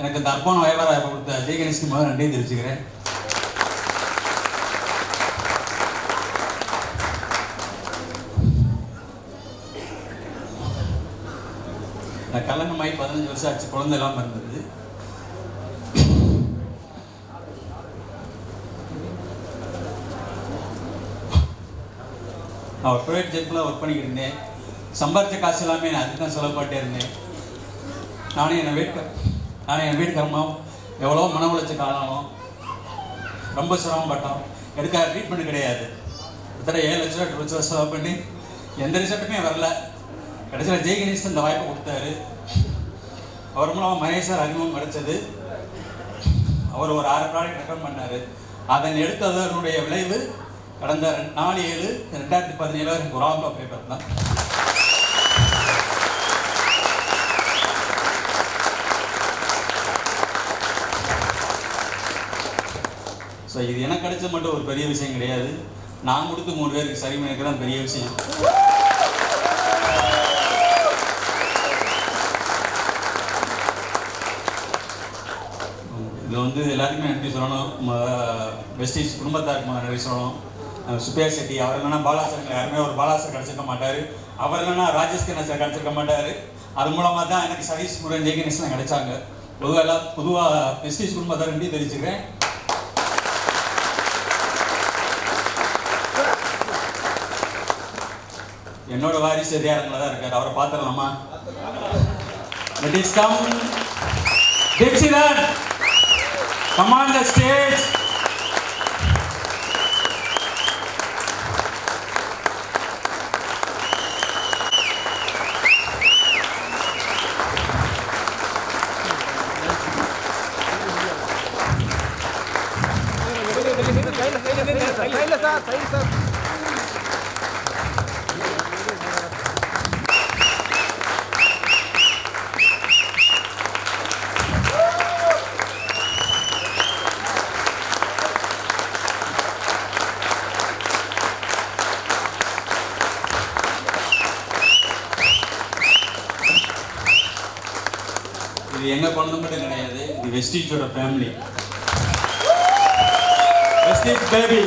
எனக்கு இந்த அர்ப்பண வயவராக கொடுத்த ஜெய் கணேஷ்க்கு முதல்ல நன்றி தெரிவிச்சுக்கிறேன். நான் கல்யாணமாகி பதினஞ்சு வருஷம் ஆச்சு குழந்தை இல்லாமல் இருந்தது. நான் ப்ரைவேட் ஜெட்டில் ஒர்க் பண்ணிக்கிட்டு இருந்தேன். சம்பாரிச்ச காசு எல்லாமே நான் அதுக்கு தான் செலவு பண்ணிட்டே இருந்தேன். நானும் என்னை வெயிட் ஆனால் என் வீட்டுக்காரமும் எவ்வளோ மன உளைச்ச காலம் ரொம்ப சிரமப்பட்டோம். எடுக்காத ட்ரீட்மெண்ட் கிடையாது. கிட்டத்தட்ட ஏழு லட்ச ரூபா லட்ச ரூபா செலவு பண்ணி எந்த ரிசல்ட்டுமே வரல. கடைசியில் ஜெய் கணேஷ் இந்த வாய்ப்பு கொடுத்தாரு. அவர் மூலமாக மகேஷ் சார் அறிமுகம் கிடைச்சது. அவர் ஒரு ஆறு ப்ராடக்ட் ரெக்கமெண்ட் பண்ணார். அதன் எடுத்ததனுடைய விளைவு கடந்த ரெண்டு நாலு ஏழு ரெண்டாயிரத்தி பதினேழு எனக்கு ஒரு ஆம்பளை பேப்பர் தான். ஸோ இது எனக்கு கிடைச்சது மட்டும் ஒரு பெரிய விஷயம் கிடையாது. நான் கொடுத்து மூணு பேருக்கு சரி பண்ணிக்கிறது தான் பெரிய விஷயம். இதில் வந்து எல்லாருக்குமே நன்றி சொல்லணும். வெஸ்டீஸ் குடும்பத்தாருக்கு நன்றி சொல்லணும். சுப்பியா செட்டி அவர் இல்லைன்னா பாலாசர் யாருமே ஒரு பாலாசர் கிடச்சிருக்க மாட்டார். அவர் இல்லைன்னா ராஜேஷ் கணேசன் கிடச்சிருக்க மாட்டார். அது மூலமாக தான் எனக்கு சதீஷ் முருகன் ஜெய் கணேசன் கிடைச்சாங்க. பொதுவாக எல்லாம் பொதுவாக வெஸ்டீஸ் குடும்பத்தார் நன்றி தெரிஞ்சுக்கிறேன் என்னோட வாரிசு எதியாரங்கள தான் இருக்காரு அவரை பார்த்துடலாமா Let us come. Dixieland, come on the stage. சைடில் சார் சைடு இது எங்கள் குழந்தை மட்டும் கிடையாது இது வெஸ்டீஜோட ஃபேமிலி வெஸ்டீஜ் பேபி